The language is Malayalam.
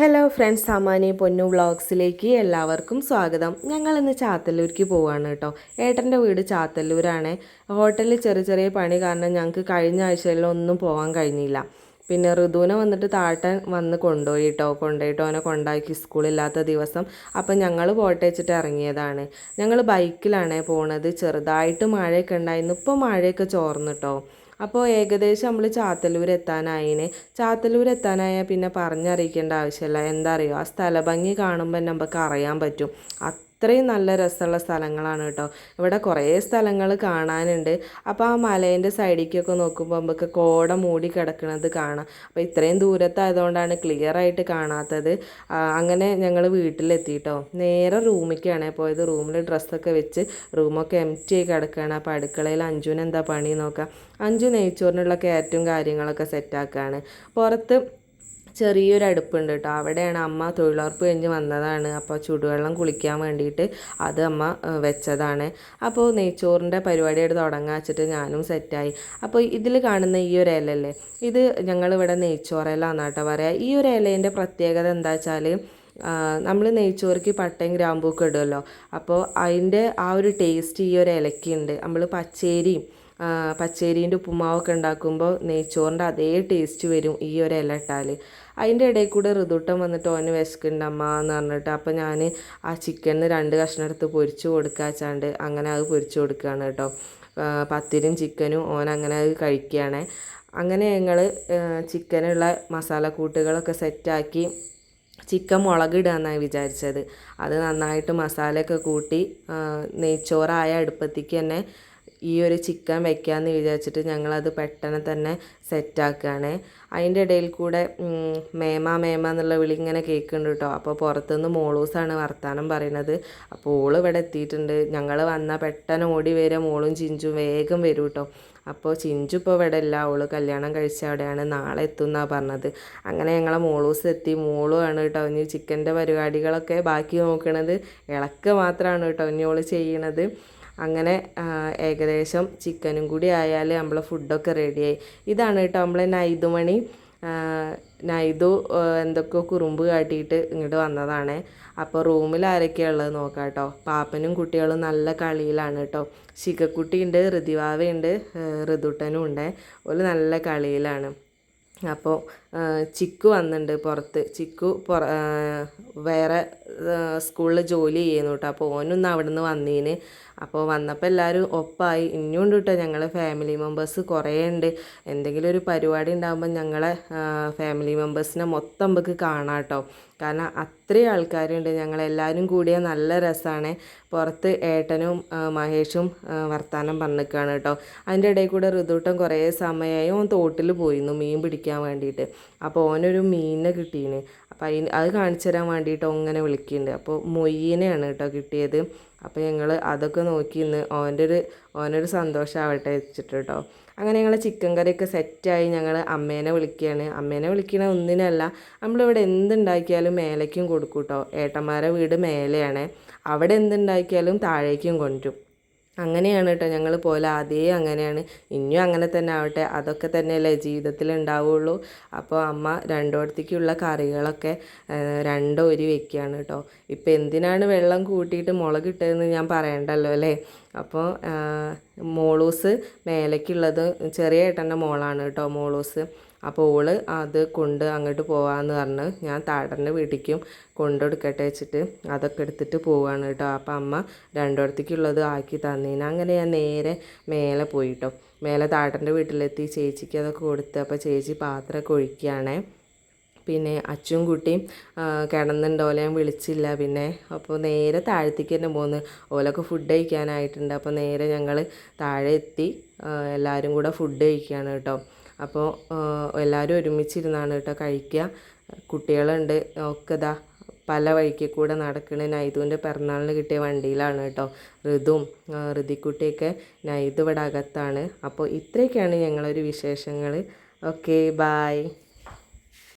ഹലോ ഫ്രണ്ട്സ് സാമാനി പൊന്നു വ്ളോഗ്സിലേക്ക് എല്ലാവർക്കും സ്വാഗതം. ഞങ്ങൾ ഇന്ന് ചാത്തല്ലൂർക്ക് പോവാണ് കേട്ടോ. ഏട്ടന്റെ വീട് ചാത്തല്ലൂരാണ്. ഹോട്ടലിൽ ചെറിയ ചെറിയ പണി കാരണം ഞങ്ങൾക്ക് കഴിഞ്ഞ ആഴ്ചയിലൊന്നും പോകാൻ കഴിഞ്ഞില്ല. പിന്നെ ഋതുവിനെ വന്നിട്ട് താട്ടൻ വന്ന് കൊണ്ടുപോയി കേട്ടോ. കൊണ്ടുപോയിട്ടോ അവനെ കൊണ്ടാക്കി സ്കൂളില്ലാത്ത ദിവസം. അപ്പം ഞങ്ങൾ പോട്ടെ വെച്ചിട്ട് ഇറങ്ങിയതാണ്. ഞങ്ങൾ ബൈക്കിലാണ് പോണത്. ചെറുതായിട്ട് മഴയൊക്കെ ഉണ്ടായിരുന്നു. ഇപ്പോൾ മഴയൊക്കെ ചോർന്നു കേട്ടോ. അപ്പോൾ ഏകദേശം നമ്മൾ ചാത്തല്ലൂർ എത്താനായിന് ചാത്തല്ലൂർ എത്താനായാൽ പിന്നെ പറഞ്ഞറിയിക്കേണ്ട ആവശ്യമില്ല എന്താ അറിയോ? ആ സ്ഥലഭംഗി കാണുമ്പോൾ നമുക്ക് അറിയാൻ പറ്റും അത്രയും നല്ല രസമുള്ള സ്ഥലങ്ങളാണ് കേട്ടോ. ഇവിടെ കുറേ സ്ഥലങ്ങൾ കാണാനുണ്ട്. അപ്പോൾ ആ മലേന്റെ സൈഡിലേക്കൊക്കെ നോക്കുമ്പോൾ നമുക്ക് കോട മൂടി കിടക്കുന്നത് കാണാം. അപ്പോൾ ഇത്രയും ദൂരത്തായതുകൊണ്ടാണ് ക്ലിയർ ആയിട്ട് കാണാത്തത്. അങ്ങനെ ഞങ്ങൾ വീട്ടിലെത്തിയിട്ടോ നേരെ റൂമിലേക്കാണ് പോയത്. റൂമിൽ ഡ്രസ്സൊക്കെ വെച്ച് റൂമൊക്കെ എം ടി ആയി കിടക്കുകയാണ് അപ്പോൾ അടുക്കളയിൽ അഞ്ജുന് എന്താ പണി നോക്കാം. അഞ്ചു നെയ്ച്ചോറിനുള്ള കയറ്റും കാര്യങ്ങളൊക്കെ സെറ്റാക്കുകയാണ് പുറത്ത് ചെറിയൊരു അടുപ്പുണ്ട് കേട്ടോ അവിടെയാണ് അമ്മ തൊഴിലുറപ്പ് കഴിഞ്ഞ് വന്നതാണ്. അപ്പോൾ ചൂടുവെള്ളം കുളിക്കാൻ വേണ്ടിയിട്ട് അത് അമ്മ വെച്ചതാണ്. അപ്പോൾ നെയ്ച്ചോറിന്റെ പരിപാടിയായിട്ട് തുടങ്ങാൻ വെച്ചിട്ട് ഞാനും സെറ്റായി. അപ്പോൾ ഇതിൽ കാണുന്ന ഈ ഒരു ഇലല്ലേ ഇത് ഞങ്ങളിവിടെ നെയ്ച്ചോറയിലാണ് കേട്ടോ പറയാം. ഈ ഒരു ഇലേന്റെ പ്രത്യേകത എന്താ വെച്ചാൽ നമ്മൾ നെയ്ച്ചോറിക്ക് പട്ടയും ഗ്രാമ്പൂക്കെ ഇടുമല്ലോ അപ്പോൾ അതിന്റെ ആ ഒരു ടേസ്റ്റ് ഈ ഒരു ഇലക്കുണ്ട് നമ്മൾ പച്ചേരിയും പച്ചേരീന്റെ ഉപ്പുമാവൊക്കെ ഉണ്ടാക്കുമ്പോൾ നെയ്ച്ചോറിന്റെ അതേ ടേസ്റ്റ് വരും ഈ ഒരു ഇല ഇട്ടാൽ അതിന്റെ ഇടയിൽ കൂടെ ഋതുട്ടം വന്നിട്ട് ഓന് വിശക്കുണ്ട് അമ്മ എന്ന് പറഞ്ഞിട്ട്. അപ്പോൾ ഞാൻ ആ ചിക്കനിന് രണ്ട് കഷ്ണം എടുത്ത് പൊരിച്ചു കൊടുക്കാച്ചാണ്ട് അങ്ങനെ അത് പൊരിച്ചു കൊടുക്കുകയാണ് കേട്ടോ. പത്തിരും ചിക്കനും ഓൻ അങ്ങനെ അത് കഴിക്കുകയാണ് അങ്ങനെ ഞങ്ങൾ ചിക്കനുള്ള മസാലക്കൂട്ടുകളൊക്കെ സെറ്റാക്കി ചിക്കൻ മുളകിടുകയെന്നാണ് വിചാരിച്ചത്. അത് നന്നായിട്ട് മസാലയൊക്കെ കൂട്ടി നെയ്ച്ചോറായ അടുപ്പത്തേക്ക് തന്നെ ഈ ഒരു ചിക്കൻ വെക്കാമെന്ന് വിചാരിച്ചിട്ട് ഞങ്ങളത് പെട്ടെന്ന് തന്നെ സെറ്റാക്കുകയാണ് അതിന്റെ ഇടയിൽ കൂടെ മേമ മേമ എന്നുള്ള വിളി ഇങ്ങനെ കേൾക്കുന്നുണ്ട് കേട്ടോ. അപ്പോൾ പുറത്തുനിന്ന് മോളൂസാണ് വർത്താനം പറയുന്നത്. അപ്പോൾ ഓൾ ഇവിടെ എത്തിയിട്ടുണ്ട്. ഞങ്ങൾ വന്നാൽ പെട്ടെന്ന് ഓടി വരിക മോളും ചിഞ്ചും വേഗം വരും കേട്ടോ. അപ്പോൾ ചിഞ്ചു ഇപ്പോൾ ഇവിടെ ഇല്ല. അവൾ കല്യാണം കഴിച്ച അവിടെയാണ്. നാളെ എത്തുന്നാണ് പറഞ്ഞത്. അങ്ങനെ ഞങ്ങളെ മോളൂസ് എത്തി. മോളുമാണ് കേട്ടോ. ഇനി ചിക്കന്റെ പരിപാടികളൊക്കെ ബാക്കി നോക്കണത്. ഇളക്ക് മാത്രമാണ് കേട്ടോ ഇനി ഓൾ ചെയ്യണത്. അങ്ങനെ ഏകദേശം ചിക്കനും കൂടി ആയാൽ നമ്മളെ ഫുഡൊക്കെ റെഡിയായി. ഇതാണ് കേട്ടോ നമ്മളെ നൈതുമണി നൈതു എന്തൊക്കെയോ കുറുമ്പ് കാട്ടിയിട്ട് ഇങ്ങോട്ട് വന്നതാണ്. അപ്പോൾ റൂമിൽ ആരൊക്കെയാണ് ഉള്ളത് നോക്കാം കേട്ടോ പാപ്പനും കുട്ടികളും നല്ല കളിയിലാണ് കേട്ടോ ശിഖക്കുട്ടി ഋതിവാവയുണ്ട് ഋതുട്ടനും ഉണ്ട് ഒരു നല്ല കളിയിലാണ്. അപ്പോൾ ചിക്കു വന്നിട്ടുണ്ട് പുറത്ത്. ചിക്കു പുറ വേറെ സ്കൂളിൽ ജോലി ചെയ്യുന്നു കേട്ടോ അപ്പോൾ ഓനൊന്ന് അവിടെ നിന്ന് വന്നീന്. അപ്പോൾ വന്നപ്പോൾ എല്ലാവരും ഒപ്പായി. ഇനിയുണ്ട് കേട്ടോ ഞങ്ങളെ ഫാമിലി മെമ്പേഴ്സ് കുറേ ഉണ്ട് എന്തെങ്കിലും ഒരു പരിപാടി ഉണ്ടാകുമ്പോൾ ഞങ്ങളെ ഫാമിലി മെമ്പേഴ്സിനെ മൊത്തം നമുക്ക് കാണാം കേട്ടോ കാരണം അത്രയും ആൾക്കാരുണ്ട് ഞങ്ങളെല്ലാവരും കൂടിയ നല്ല രസമാണ് പുറത്ത് ഏട്ടനും മഹേഷും വർത്താനം പറഞ്ഞിരിക്കുകയാണ് കേട്ടോ അതിന്റെ ഇടയിൽ കൂടെ ഋതുട്ടം കുറേ സമയമായി ഓൻ തോട്ടിൽ പോയിരുന്നു മീൻ പിടിക്കാൻ വേണ്ടിയിട്ട് അപ്പോൾ ഓനൊരു മീനിനെ കിട്ടീന്. അപ്പോൾ അതിന് അത് കാണിച്ചു തരാൻ വേണ്ടിയിട്ട് അങ്ങനെ വിളിക്കുന്നുണ്ട് അപ്പോൾ മൊയ്യനെയാണ് കേട്ടോ കിട്ടിയത്. അപ്പോൾ ഞങ്ങൾ അതൊക്കെ നോക്കി ഇന്ന് ഓന്റെ ഒരു ഓനൊരു സന്തോഷമാവട്ടെ വെച്ചിട്ട് കേട്ടോ അങ്ങനെ ഞങ്ങൾ ചിക്കൻ കറിയൊക്കെ സെറ്റായി ഞങ്ങൾ അമ്മേനെ വിളിക്കുകയാണ് അമ്മേനെ വിളിക്കണ ഒന്നിനല്ല നമ്മളിവിടെ എന്തുണ്ടാക്കിയാലും മേലേക്കും കൊടുക്കും കേട്ടോ ഏട്ടന്മാരെ വീട് മേലെയാണ്. അവിടെ എന്തുണ്ടാക്കിയാലും താഴേക്കും കൊണ്ടുവരും. അങ്ങനെയാണ് കേട്ടോ ഞങ്ങൾ പോലെ അതേ അങ്ങനെയാണ്. ഇനിയും അങ്ങനെ തന്നെ ആവട്ടെ. അതൊക്കെ തന്നെയല്ലേ ജീവിതത്തിൽ ഉണ്ടാവുള്ളൂ അപ്പോൾ അമ്മ രണ്ടോടത്തേക്കുള്ള കറികളൊക്കെ രണ്ടോ ഒരു വെക്കുകയാണ് കേട്ടോ ഇപ്പോൾ എന്തിനാണ് വെള്ളം കൂട്ടിയിട്ട് മുളക് ഇട്ടതെന്ന് ഞാൻ പറയണ്ടല്ലോ അല്ലേ? അപ്പോൾ മോളൂസ് മേലേക്കുള്ളത് ചെറിയ ഏട്ടന്റെ മോളാണ് കേട്ടോ മോളൂസ്. അപ്പോൾ ഓൾ അത് കൊണ്ട് അങ്ങോട്ട് പോകാമെന്ന് പറഞ്ഞ് ഞാൻ താടന്റെ വീട്ടിലേക്കും കൊണ്ടെടുക്കട്ടെ വെച്ചിട്ട് അതൊക്കെ എടുത്തിട്ട് പോവുകയാണ് കേട്ടോ. അപ്പോൾ അമ്മ രണ്ടിടത്തേക്കുള്ളത് ആക്കി തന്നേനെ. അങ്ങനെ ഞാൻ നേരെ മേലെ പോയിട്ടോ. മേലെ താടന്റെ വീട്ടിലെത്തി ചേച്ചിക്ക് അതൊക്കെ കൊടുത്ത് അപ്പോൾ ചേച്ചി പാത്രമൊക്കെ ഒഴിക്കുകയാണേ. പിന്നെ അച്ചും കുട്ടിയും കിടന്നുണ്ട്. ഞാൻ വിളിച്ചില്ല. പിന്നെ അപ്പോൾ നേരെ താഴത്തേക്ക് തന്നെ പോന്ന്. ഓലൊക്കെ ഫുഡ് കഴിക്കാനായിട്ടുണ്ട്. അപ്പോൾ നേരെ ഞങ്ങൾ താഴെ എത്തി എല്ലാവരും കൂടെ ഫുഡ് കഴിക്കുകയാണ് കേട്ടോ. അപ്പോൾ എല്ലാവരും ഒരുമിച്ചിരുന്നാണ് കേട്ടോ കഴിക്കുക കുട്ടികളുണ്ട് ഒക്കെ ഇതാ പല വഴിക്ക് കൂടെ നടക്കണ. നൈതുവിന്റെ പിറന്നാളിന് കിട്ടിയ വണ്ടിയിലാണ് കേട്ടോ. ഋതും ഋതിക്കുട്ടിയൊക്കെ നൈതു ഇവിടെ അകത്താണ്. അപ്പോൾ ഇത്രയൊക്കെയാണ് ഞങ്ങളൊരു വിശേഷങ്ങൾ ഓക്കെ ബായ്